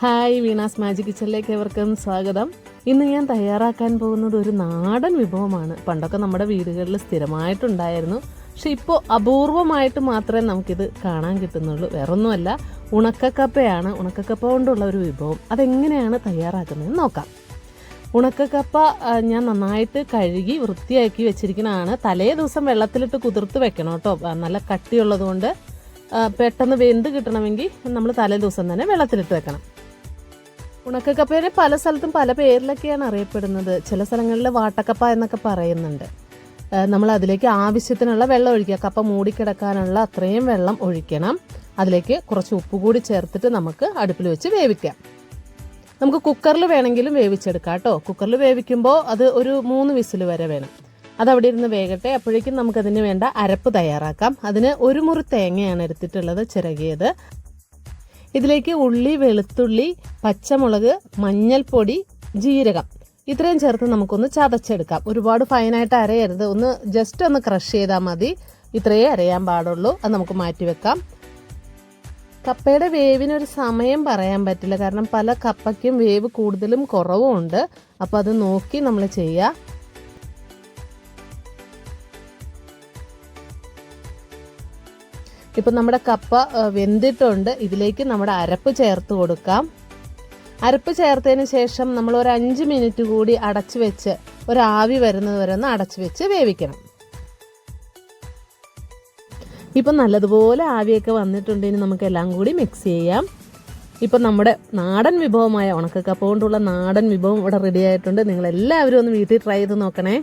Hi Veena's magic കിച്ചണിലേക്ക് ഏവർക്കും സ്വാഗതം. ഇന്ന് ഞാൻ തയ്യാറാക്കാൻ പോകുന്നത് ഒരു നാടൻ വിഭവമാണ്. പണ്ടൊക്കെ നമ്മുടെ വീടുകളിൽ സ്ഥിരമായിട്ടുണ്ടായിരുന്നു. പക്ഷെ ഇപ്പോൾ അപൂർവമായിട്ട് മാത്രമേ നമുക്കിത് കാണാൻ കിട്ടുന്നുള്ളൂ. വേറൊന്നുമല്ല ഉണക്കക്കപ്പയാണ് ഉണക്കക്കപ്പ കൊണ്ടുള്ള ഒരു വിഭവം. അതെങ്ങനെയാണ് തയ്യാറാക്കുന്നതെന്ന് നോക്കാം. ഉണക്കക്കപ്പ ഞാൻ നന്നായിട്ട് കഴുകി വൃത്തിയാക്കി വെച്ചിരിക്കുന്നതാണ്. തലേ ദിവസം വെള്ളത്തിലിട്ട് കുതിർത്ത് വെക്കണം കേട്ടോ. നല്ല കട്ടിയുള്ളത് കൊണ്ട് പെട്ടെന്ന് വെന്ത് കിട്ടണമെങ്കിൽ നമ്മൾ തലേ ദിവസം തന്നെ വെള്ളത്തിലിട്ട് വെക്കണം. ഉണക്കക്കപ്പേനെ പല സ്ഥലത്തും പല പേരിലൊക്കെയാണ് അറിയപ്പെടുന്നത്. ചില സ്ഥലങ്ങളിൽ വാട്ടക്കപ്പ എന്നൊക്കെ പറയുന്നുണ്ട്. നമ്മൾ അതിലേക്ക് ആവശ്യത്തിനുള്ള വെള്ളം ഒഴിക്കുക. കപ്പ മൂടിക്കിടക്കാനുള്ള അത്രയും വെള്ളം ഒഴിക്കണം. അതിലേക്ക് കുറച്ച് ഉപ്പ് കൂടി ചേർത്തിട്ട് നമുക്ക് അടുപ്പിൽ വെച്ച് വേവിക്കാം. നമുക്ക് കുക്കറിൽ വേണമെങ്കിലും വേവിച്ചെടുക്കാം കേട്ടോ. കുക്കറിൽ വേവിക്കുമ്പോൾ അത് ഒരു മൂന്ന് വിസിൽ വരെ വേണം. അത് അവിടെ ഇരുന്ന് വേകട്ടെ. അപ്പോഴേക്കും നമുക്കതിന് വേണ്ട അരപ്പ് തയ്യാറാക്കാം. അതിന് ഒരു മുറി തേങ്ങയാണ് എടുത്തിട്ടുള്ളത് ചിരകിയത്. ഇതിലേക്ക് ഉള്ളി വെളുത്തുള്ളി പച്ചമുളക് മഞ്ഞൾപ്പൊടി ജീരകം. ഇത്രയും ചേർത്ത് നമുക്കൊന്ന് ചതച്ചെടുക്കാം. ഒരുപാട് ഫൈനായിട്ട് അരയരുത്. ഒന്ന് ജസ്റ്റ് ഒന്ന് ക്രഷ് ചെയ്താൽ മതി. ഇത്രയേ അരയാൻ പാടുള്ളൂ. അത് നമുക്ക് മാറ്റി വെക്കാം. കപ്പയുടെ വേവിനൊരു സമയം പറയാൻ പറ്റില്ല. കാരണം പല കപ്പയ്ക്കും വേവ് കൂടുതലും കുറവും ഉണ്ട് അപ്പോൾ അത് നോക്കി നമ്മൾ ചെയ്യുക ഇപ്പം നമ്മുടെ കപ്പ വെന്തിട്ടുണ്ട്. ഇതിലേക്ക് നമ്മുടെ അരപ്പ് ചേർത്ത് കൊടുക്കാം. അരപ്പ് ചേർത്തതിന് ശേഷം നമ്മൾ ഒരു അഞ്ച് മിനിറ്റ് കൂടി അടച്ചു വെച്ച് ഒരു ആവി വരുന്നത് വരെ ഒന്ന് അടച്ചു വെച്ച് വേവിക്കണം. ഇപ്പം നല്ലതുപോലെ ആവിയൊക്കെ വന്നിട്ടുണ്ട്. ഇനി നമുക്ക് എല്ലാം കൂടി മിക്സ് ചെയ്യാം. ഇപ്പം നമ്മുടെ നാടൻ വിഭവമായ ഉണക്കക്കപ്പ കൊണ്ടുള്ള നാടൻ വിഭവം ഇവിടെ റെഡി ആയിട്ടുണ്ട്. നിങ്ങൾ എല്ലാവരും ഒന്ന് വീട്ടിൽ ട്രൈ ചെയ്ത് നോക്കണേ.